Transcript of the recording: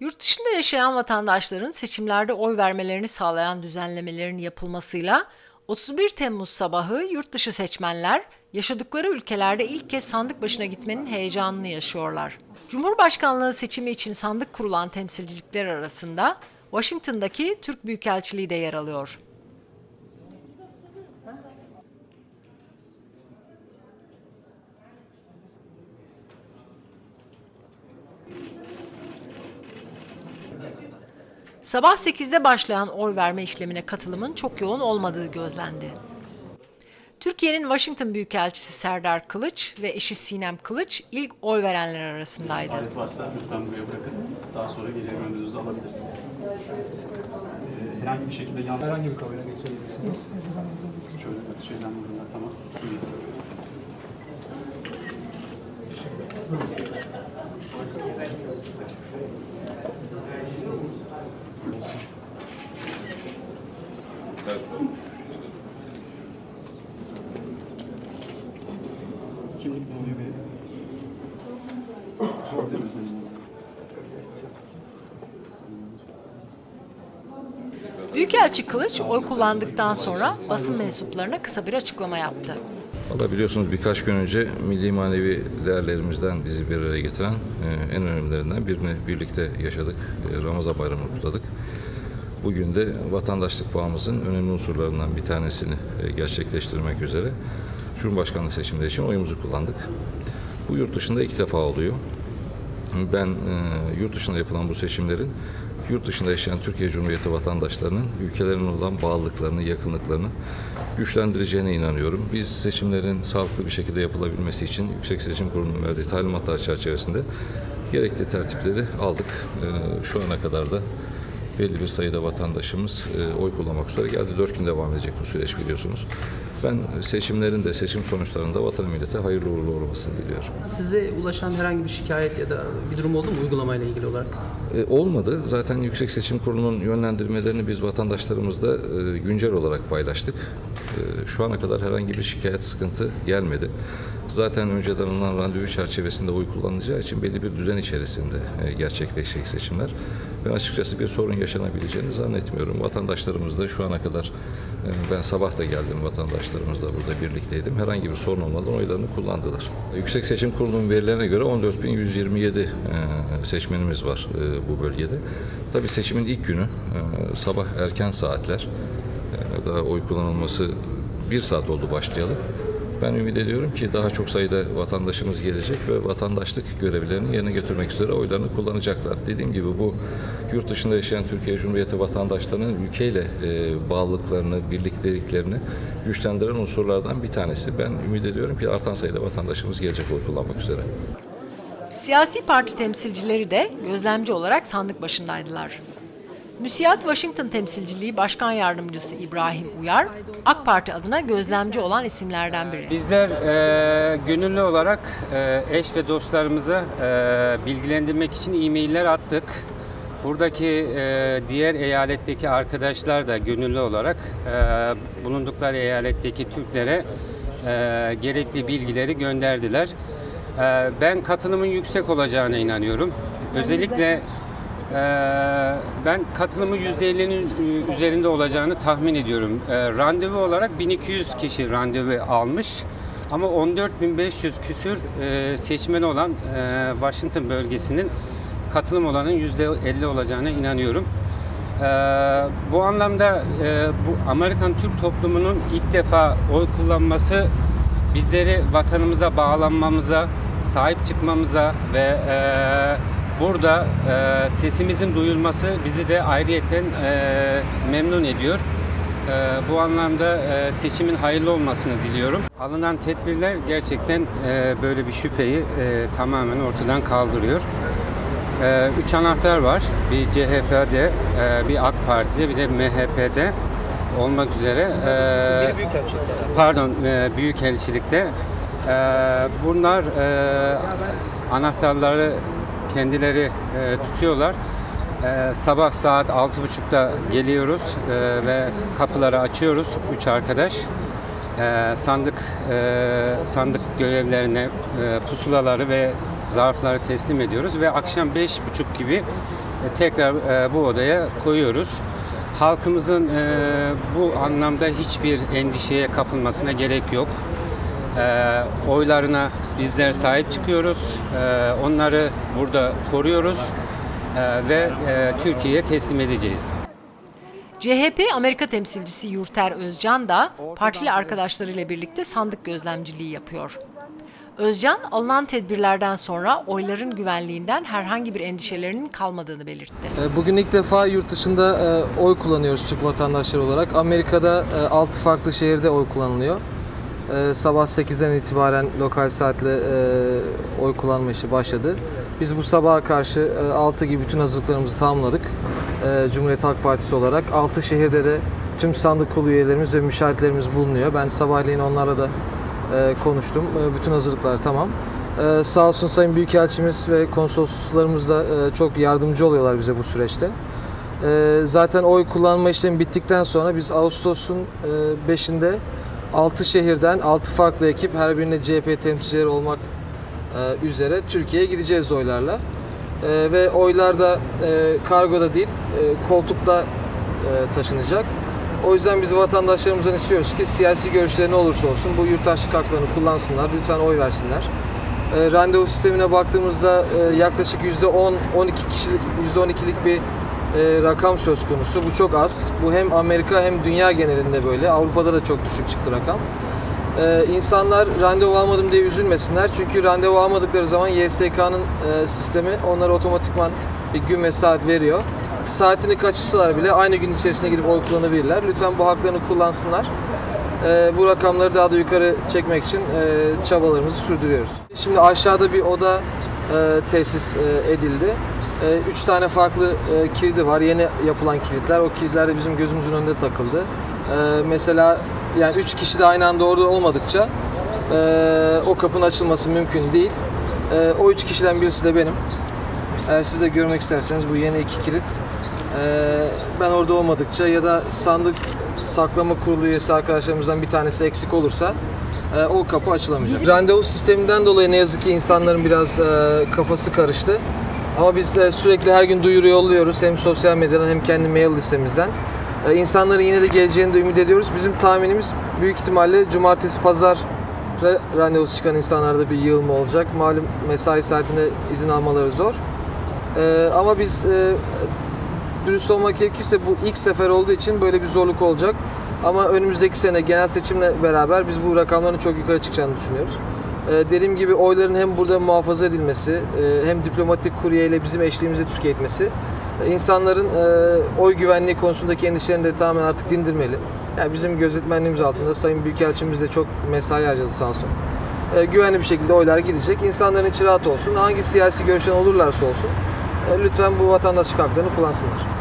Yurt dışında yaşayan vatandaşların seçimlerde oy vermelerini sağlayan düzenlemelerin yapılmasıyla 31 Temmuz sabahı yurt dışı seçmenler yaşadıkları ülkelerde ilk kez sandık başına gitmenin heyecanını yaşıyorlar. Cumhurbaşkanlığı seçimi için sandık kurulan temsilcilikler arasında Washington'daki Türk Büyükelçiliği de yer alıyor. Sabah 8'de başlayan oy verme işlemine katılımın çok yoğun olmadığı gözlendi. Türkiye'nin Washington Büyükelçisi Serdar Kılıç ve eşi Sinem Kılıç ilk oy verenler arasındaydı. alet varsa lütfen buraya bırakın. Daha sonra geri gönlünüzü alabilirsiniz. Ee, herhangi bir şekilde yan... Herhangi bir kabine geçebilirsiniz. Şöyle bir şeyden vurun. Tamam. İyi. Mi senin? Büyükelçi Kılıç oy kullandıktan sonra basın mensuplarına kısa bir açıklama yaptı. Valla biliyorsunuz birkaç gün önce milli manevi değerlerimizden bizi bir araya getiren e, en önemlilerinden birini birlikte yaşadık. E, Ramazan bayramını kutladık. Bugün de vatandaşlık bağımızın önemli unsurlarından bir tanesini e, gerçekleştirmek üzere Cumhurbaşkanlığı seçimleri için oyumuzu kullandık. Bu yurt dışında ilk defa oluyor. Ben yurt dışında yapılan bu seçimlerin yurt dışında yaşayan Türkiye Cumhuriyeti vatandaşlarının ülkelerine olan bağlılıklarını, yakınlıklarını güçlendireceğine inanıyorum. Biz seçimlerin sağlıklı bir şekilde yapılabilmesi için Yüksek Seçim Kurulu'nun verdiği talimatlar çerçevesinde gerekli tertipleri aldık. E, şu ana kadar da belli bir sayıda vatandaşımız e, oy kullanmak üzere geldi. Dört gün devam edecek bu süreç biliyorsunuz. Ben seçimlerin de seçim sonuçlarında vatan millete hayırlı uğurlu olmasını diliyorum. Size ulaşan herhangi bir şikayet ya da bir durum oldu mu uygulamayla ilgili olarak? E, olmadı. Zaten Yüksek Seçim Kurulu'nun yönlendirmelerini biz vatandaşlarımızla e, güncel olarak paylaştık. E, şu ana kadar herhangi bir şikayet, sıkıntı gelmedi. Zaten önceden alınan randevu çerçevesinde oy kullanılacağı için belli bir düzen içerisinde e, gerçekleşecek seçimler. Ben açıkçası bir sorun yaşanabileceğini zannetmiyorum. Vatandaşlarımız da şu ana kadar, e, ben sabah da geldim vatandaşlarımızla burada birlikteydim. Herhangi bir sorun olmadan oylarını kullandılar. Yüksek Seçim Kurulu'nun verilerine göre 14.127 e, seçmenimiz var e, bu bölgede. Tabii seçimin ilk günü sabah erken saatler daha oy kullanılması bir saat oldu başlayalı. Ben ümit ediyorum ki daha çok sayıda vatandaşımız gelecek ve vatandaşlık görevlerini yerine getirmek üzere oylarını kullanacaklar. Dediğim gibi bu yurt dışında yaşayan Türkiye Cumhuriyeti vatandaşlarının ülkeyle e, bağlılıklarını, birlikteliklerini güçlendiren unsurlardan bir tanesi. Ben ümit ediyorum ki artan sayıda vatandaşımız gelecek oy kullanmak üzere. Siyasi parti temsilcileri de gözlemci olarak sandık başındaydılar. Müsiyat Washington temsilciliği Başkan Yardımcısı İbrahim Uyar, AK Parti adına gözlemci olan isimlerden biri. Bizler e, gönüllü olarak e, eş ve dostlarımıza e, bilgilendirmek için e-mailler attık. Buradaki e, diğer eyaletteki arkadaşlar da gönüllü olarak e, bulundukları eyaletteki Türklere e, gerekli bilgileri gönderdiler. E, ben katılımın yüksek olacağına inanıyorum. Özellikle ben katılımı %50'nin üzerinde olacağını tahmin ediyorum. E, randevu olarak 1200 kişi randevu almış. Ama 14.500 küsür e, seçmeni olan e, Washington bölgesinin katılım olanın %50 olacağına inanıyorum. E, bu anlamda e, bu Amerikan Türk toplumunun ilk defa oy kullanması bizleri vatanımıza bağlanmamıza, sahip çıkmamıza ve burada e, sesimizin duyulması bizi de ayrıyeten e, memnun ediyor. E, bu anlamda e, seçimin hayırlı olmasını diliyorum. Alınan tedbirler gerçekten e, böyle bir şüpheyi e, tamamen ortadan kaldırıyor. E, üç anahtar var. Bir CHP'de, e, bir AK Parti'de, bir de MHP'de olmak üzere. E, pardon e, büyükelçilikte e, bunlar e, anahtarları kendileri e, tutuyorlar. E, sabah saat 6.30'da geliyoruz e, ve kapıları açıyoruz üç arkadaş. E, sandık e, sandık görevlerine e, pusulaları ve zarfları teslim ediyoruz ve akşam 5.30 gibi e, tekrar e, bu odaya koyuyoruz. Halkımızın e, bu anlamda hiçbir endişeye kapılmasına gerek yok. E, oylarına bizler sahip çıkıyoruz. E, onları burada koruyoruz e, ve e, Türkiye'ye teslim edeceğiz. CHP Amerika temsilcisi Yurter Özcan da partili arkadaşlarıyla birlikte sandık gözlemciliği yapıyor. Özcan alınan tedbirlerden sonra oyların güvenliğinden herhangi bir endişelerinin kalmadığını belirtti. E, Bugün ilk defa yurt dışında e, oy kullanıyoruz Türk vatandaşları olarak. Amerika'da 6 farklı şehirde oy kullanılıyor. E, Sabah 8'den itibaren lokal saatle e, oy kullanma işi başladı. Biz bu sabaha karşı 6 gibi bütün hazırlıklarımızı tamamladık. E, Cumhuriyet Halk Partisi olarak 6 şehirde de tüm sandık kurulu üyelerimiz ve müşahitlerimiz bulunuyor. Ben sabahleyin onlarla da e, konuştum. E, Bütün hazırlıklar tamam. E, Sağ olsun Sayın Büyükelçimiz ve konsoloslarımız da e, çok yardımcı oluyorlar bize bu süreçte. E, Zaten oy kullanma işlemi bittikten sonra biz Ağustos'un e, 5'inde 6 şehirden 6 farklı ekip her birine CHP temsilcileri olmak e, üzere Türkiye'ye gideceğiz oylarla. E, Ve oylar da e, kargoda değil e, koltukta taşınacak. O yüzden biz vatandaşlarımızdan istiyoruz ki siyasi görüşleri ne olursa olsun bu yurttaşlık haklarını kullansınlar. Lütfen oy versinler. E, randevu sistemine baktığımızda e, yaklaşık %10 12 kişilik %12'lik bir e, rakam söz konusu. Bu çok az. Bu hem Amerika hem dünya genelinde böyle. Avrupa'da da çok düşük çıktı rakam. Ee, insanlar randevu almadım diye üzülmesinler. Çünkü randevu almadıkları zaman YSK'nın e, sistemi onlara otomatikman bir gün ve saat veriyor. Saatini kaçırsalar bile aynı gün içerisinde gidip oy kullanabilirler. Lütfen bu haklarını kullansınlar. Ee, bu rakamları daha da yukarı çekmek için e, çabalarımızı sürdürüyoruz. Şimdi aşağıda bir oda e, tesis e, edildi. E, üç tane farklı e, kilidi var. Yeni yapılan kilitler. O kilitler de bizim gözümüzün önünde takıldı. E, mesela yani üç kişi de aynı anda orada olmadıkça e, o kapının açılması mümkün değil. E, o üç kişiden birisi de benim. Eğer siz de görmek isterseniz bu yeni iki kilit ben orada olmadıkça ya da sandık saklama kurulu üyesi arkadaşlarımızdan bir tanesi eksik olursa e, o kapı açılamayacak. Randevu sisteminden dolayı ne yazık ki insanların biraz e, kafası karıştı. Ama biz e, sürekli her gün duyuru yolluyoruz hem sosyal medyadan hem kendi mail listemizden. E, insanların yine de geleceğini de ümit ediyoruz. Bizim tahminimiz büyük ihtimalle cumartesi pazar ra- randevusu çıkan insanlarda bir yığılma olacak. Malum mesai saatinde izin almaları zor. E, ama biz dürüst olmak gerekirse bu ilk sefer olduğu için böyle bir zorluk olacak. Ama önümüzdeki sene genel seçimle beraber biz bu rakamların çok yukarı çıkacağını düşünüyoruz. Ee, dediğim gibi oyların hem burada muhafaza edilmesi e, hem diplomatik kuryeyle bizim eşliğimizde Türkiye etmesi e, insanların e, oy güvenliği konusundaki endişelerini de tamamen artık dindirmeli. Yani bizim gözetmenliğimiz altında Sayın Büyükelçimiz de çok mesai harcadı sağ olsun. Güvenli bir şekilde oylar gidecek. İnsanların içi rahat olsun. Hangi siyasi görüşten olurlarsa olsun lütfen bu vatandaşlık haklarını kullansınlar.